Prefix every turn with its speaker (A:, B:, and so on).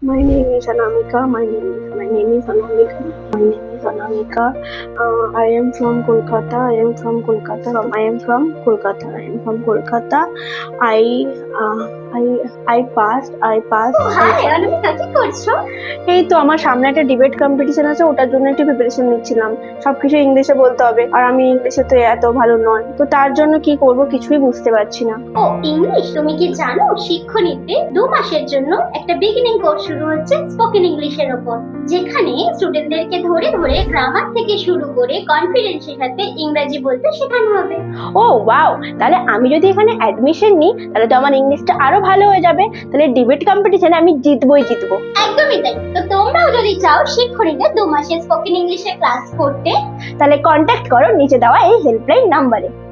A: My name is Anamika. My name is my name is Anamika. My name is Anamika. Uh, I am from Kolkata. I am from Kolkata. From I am from Kolkata. I am from Kolkata. I uh, I I passed. I passed.
B: Hi Anamika কি করছ
A: এই তো আমার সামনে একটা debate competition আছে ওটার জন্য একটু প্রিপারেশন নিচ্ছিলাম সবকিছু ইংলিশে বলতে হবে আর আমি ইংলিশে তো এত ভালো নয় তো তার জন্য কি করব কিছুই বুঝতে পারছি না
B: ও ইংলিশ তুমি কি জানো শিক্ষণীতে দু মাসের জন্য একটা বিগিনিং কোর্স শুরু হচ্ছে স্পোকেন ইংলিশের ওপর যেখানে স্টুডেন্টদেরকে ধরে ধরে গ্রামার থেকে শুরু করে কনফিডেন্সের সাথে ইংরেজি বলতে শেখানো হবে।
A: ও ওয়াও তাহলে আমি যদি এখানে অ্যাডমিশন নিই তাহলে তো আমার ইংলিশটা আরও ভালো হয়ে যাবে। তাহলে ডিবেট কম্পিটিশনে আমি জিতবই জিতবো।
B: একদমই তাই। তো তোমরাও যদি চাও শিক্ষণীতে দু মাসের স্পোকেন ইংলিশের ক্লাস করতে
A: তাহলে কন্ট্যাক্ট করো নিচে দেওয়া এই হেল্পলাইন নাম্বারে